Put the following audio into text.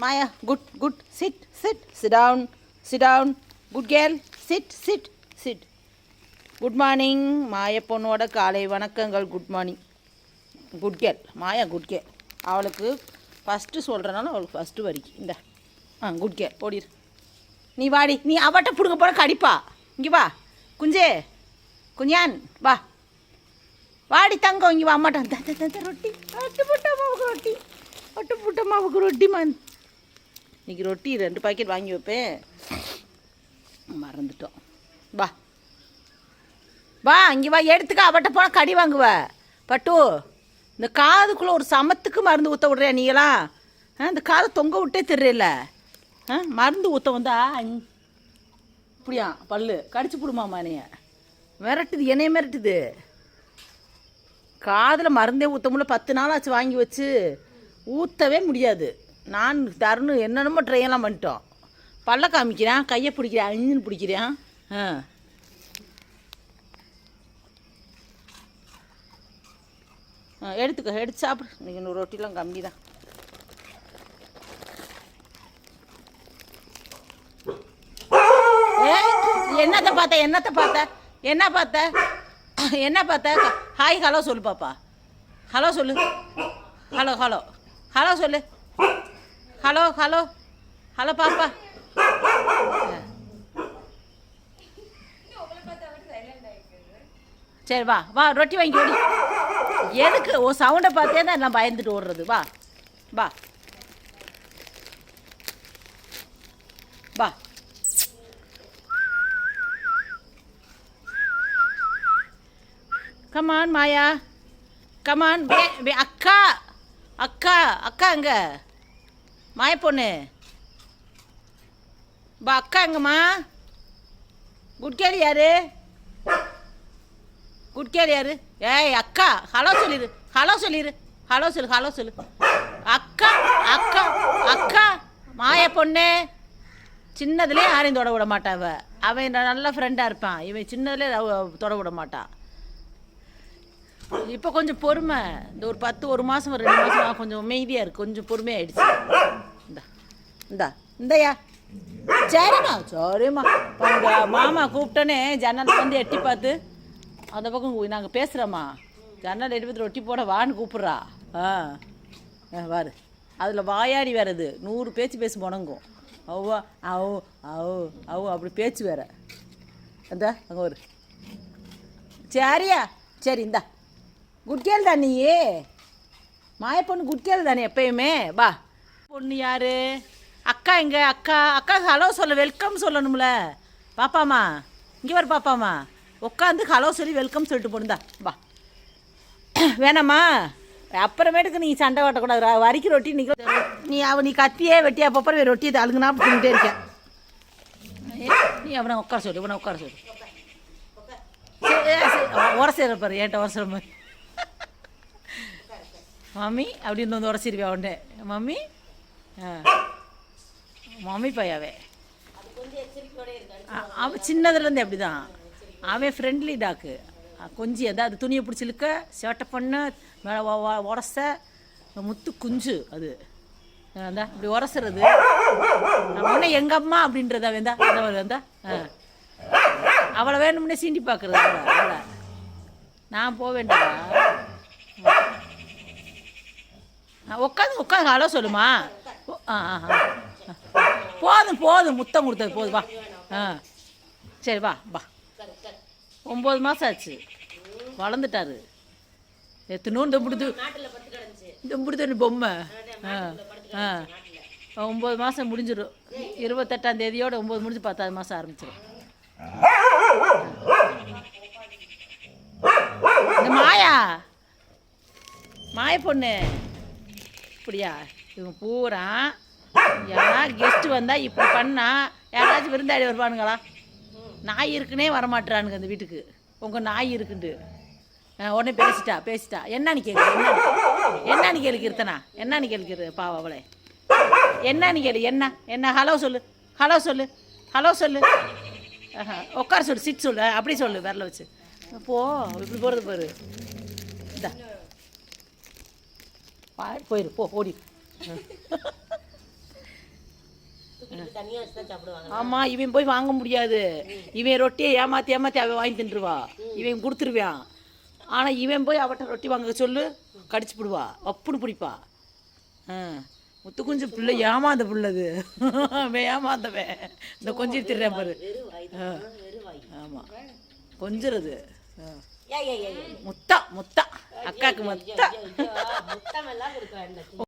Maya good good sit sit sit down sit down good girl sit sit sit good morning Maya பொண்ணோட காலை வணக்கங்கள். Good morning good girl Maya good girl அவளுக்கு first சொல்கிறனால அவளுக்கு first வரைக்கும் இந்த. ஆ good girl ஓடிடு நீ வாடி. நீ அவட்ட பிடுங்க போட கடிப்பா. இங்கே வா. குஞ்சே. குஞ்சான் வா. வாடி தங்கம். இங்கே வா. அம்மாட்டான் ரொட்டி. ரொட்டி ஒட்டு புட்ட மாவுக்கு ரொட்டி. ஒட்டு புட்ட மாவுக்கு ரொட்டி மன் இன்றைக்கி ரொட்டி ரெண்டு பாக்கெட் வாங்கி வைப்பேன். மறந்துட்டோம். வா. வா இங்கே வா எடுத்துக்க. அவட்ட போனால் கடி வாங்குவ. பட்டு இந்த காதுக்குள்ளே ஒரு சமத்துக்கு மருந்து ஊற்ற விட்றியா நீங்களாம் ஆ இந்த காதை தொங்க விட்டே தெரியல ஆ மருந்து ஊற்ற வந்தா இப்படியா பல்லு. கடிச்சு போடுமாமா என்னைய மிரட்டுது என்னைய மிரட்டுது? காதில் மருந்தே ஊற்ற முடியல. பத்து நாள் ஆச்சு வாங்கி வச்சு ஊற்றவே முடியாது. நான் தருணு என்னென்னமோ ட்ரையெல்லாம் பண்ணிட்டோம். பல்ல காமிக்கிறேன் கையை பிடிக்கிறேன் அஞ்சுன்னு பிடிக்கிறேன். ஆ. ஆ, எடுத்துக்க எடுத்து சாப்பிடு. இன்றைக்கி இன்னும் ரொட்டிலாம் கம்மி தான் என்னத்தை என்னத்த பார்த்த என்னத்தை பார்த்த? என்ன பார்த்த? என்ன பார்த்த? ஹாய் ஹலோ சொல்லு பாப்பா. ஹலோ சொல்லு. Hello hello. ஹலோ சொல்லு. Hello hello. ஹலோ பாப்பா. சரி வா வா ரொட்டி வாங்கி ஓடி எதுக்கு? ஓ சவுண்டை பார்த்தே தான் நான் பயந்துட்டு ஓடுறது. வா வா. வா. கமான் மாயா கமான் அக்கா. அக்கா அக்கா அங்கே. மாய பொண்ணு. பா அக்கா எங்கம்மா? குட் கேள் யாரு? குட் கேள் யாரு? ஏய் அக்கா ஹலோ சொல்லிடு ஹலோ சொல்லிடு ஹலோ சொல்லு ஹலோ சொல்லு. அக்கா அக்கா அக்கா மாய பொண்ணு. சின்னதுலேயே யாரையும் தொட விட மாட்டான் அவன் நல்ல ஃப்ரெண்டாக இருப்பான். இவன் சின்னதுலேயே தொட விட மாட்டான் இப்போ கொஞ்சம் பொறுமை. இந்த ஒரு பத்து ஒரு மாதம் ஒரு ரெண்டு மாதம் கொஞ்சம் அமைதியாக இருக்கு கொஞ்சம் பொறுமையாயிடுச்சு. இந்தா. இந்தா. இந்தயா. சரிம்மா சரிம்மா. உங்க மாமா கூப்பிட்டோன்னே ஜன்னல் வந்து எட்டி பார்த்து அந்த பக்கம் நாங்கள் பேசுகிறோம்மா ஜன்னல் எட்டி பார்த்து ரொட்டி போட வான்னு கூப்பிட்றா. ஆ. ஆ, வாரு அதில் வாயாடி வேறது நூறு பேச்சு பேசி முணங்கும் அவ்வா அவு அவு அவு அப்படி பேச்சு வேற. அந்த அங்கே ஒரு சரியா? சரி இந்தா. குட் கேள் தானியே நீ மாய பொண்ணு குட் கேள் தானே எப்பயுமே? வா. பொண்ணு யாரு? அக்கா எங்க? அக்கா அக்கா ஹலோ சொல்ல வெல்கம் சொல்லணும்ல. பாப்பாமா இங்கே வர பாப்பாமா. உட்காந்து ஹலோ சொல்லி வெல்கம் சொல்லிட்டு போணுந்தா வா. வேணாம்மா. அப்புறமேட்டுக்கு நீ சண்டை ஓட்டக்கூடாது வரிக்கு ரொட்டி நீ நீ அவ நீ கத்தியே வெட்டி அப்பப்போ ரொட்டியை அழுகுனா பிடிக்கிட்டே இருக்கேன் நீ அவனை உட்கார சொல்லு இவனை உட்கார சொல்லு. உரசிற பாரு ஏன்ட்ட உரசுற மாதிரி மம்மி அப்படின்னு வந்து உரசிருவியா உடனே மம்மி ஆ. மம்மி பையாவே. அவன் சின்னதுலேருந்து அப்படி தான் அவன் ஃப்ரெண்ட்லி டாக்கு கொஞ்சம் எதாவது துணியை பிடிச்சிருக்க சேட்டை பண்ண மேலே உரச முத்து குஞ்சு அது. அந்த இப்படி உரசுறது. உடனே எங்கள் அம்மா அப்படின்றத வேந்தா வேந்தா ஆ அவளை வேணும்னே சீண்டி பார்க்குறது அவளை நான் போக வேண்டாம் உட்காந்து உட்காந்து ஹலோ சொல்லுமா. ஓ, ஆ ஆ ஆ. போதும் போதும் முத்தம் கொடுத்தது போதும் வா. ஆ. சரி வா வா. ஒம்பது மாதம் ஆச்சு. வளர்ந்துட்டாரு. எத்தனோன்னு தம்பிடுது தொம்பிடுது பொம்மை? ஆ ஆ. ஒம்பது மாதம் முடிஞ்சிடும். இருபத்தெட்டாம் தேதியோட ஒம்பது முடிஞ்சு பத்தாவது மாதம் ஆரம்பிச்சிடும். இந்த மாயா. மாய பொண்ணு. இப்படியா இவங்க பூரா யாராவது கெஸ்ட்டு வந்தால் இப்படி பண்ணா? யாராச்சும் விருந்தாடி வருவானுங்களா? நாய் இருக்குன்னே வரமாட்டுறானுங்க அந்த வீட்டுக்கு. உங்கள் நாய் இருக்குண்டு ஆ, உடனே பேசிட்டா பேசிட்டா. என்னன்னு கேளு என்னன்னு கேளு. கீர்த்தனா. என்னன்னு கேளு கீரு பாவ அவளே. என்னன்னு கேளு என்ன? என்ன? ஹலோ சொல்லு. ஹலோ சொல்லு. ஹலோ சொல்லு. ஆஹா, உட்கார சொல்லு சிட் சொல்லு. அப்படி சொல்லு விரல வச்சு. போ இப்படி போகிறது பாரு. இந்தா. பா- போயிரு போ ஓடி ஆமாம் இவன் போய் வாங்க முடியாது. இவன் ரொட்டியை ஏமாற்றி ஏமாற்றி அவன் வாங்கி தின்றுவா. இவன் கொடுத்துருவான். ஆனால் இவன் போய் அவட்ட ரொட்டி வாங்க சொல்லு கடிச்சு பிடுவா. அப்புன்னு பிடிப்பா. முத்து குஞ்சு பிள்ளை ஏமாந்த பிள்ளது. அவன் ஏமாந்தவன். இந்த கொஞ்சம் திடுறேன் பாரு. ஆமாம் கொஞ்சிறது. ஏய் ஏய் ஏய் முத்தா முத்தம் எல்லாம் கொடுக்குறேன்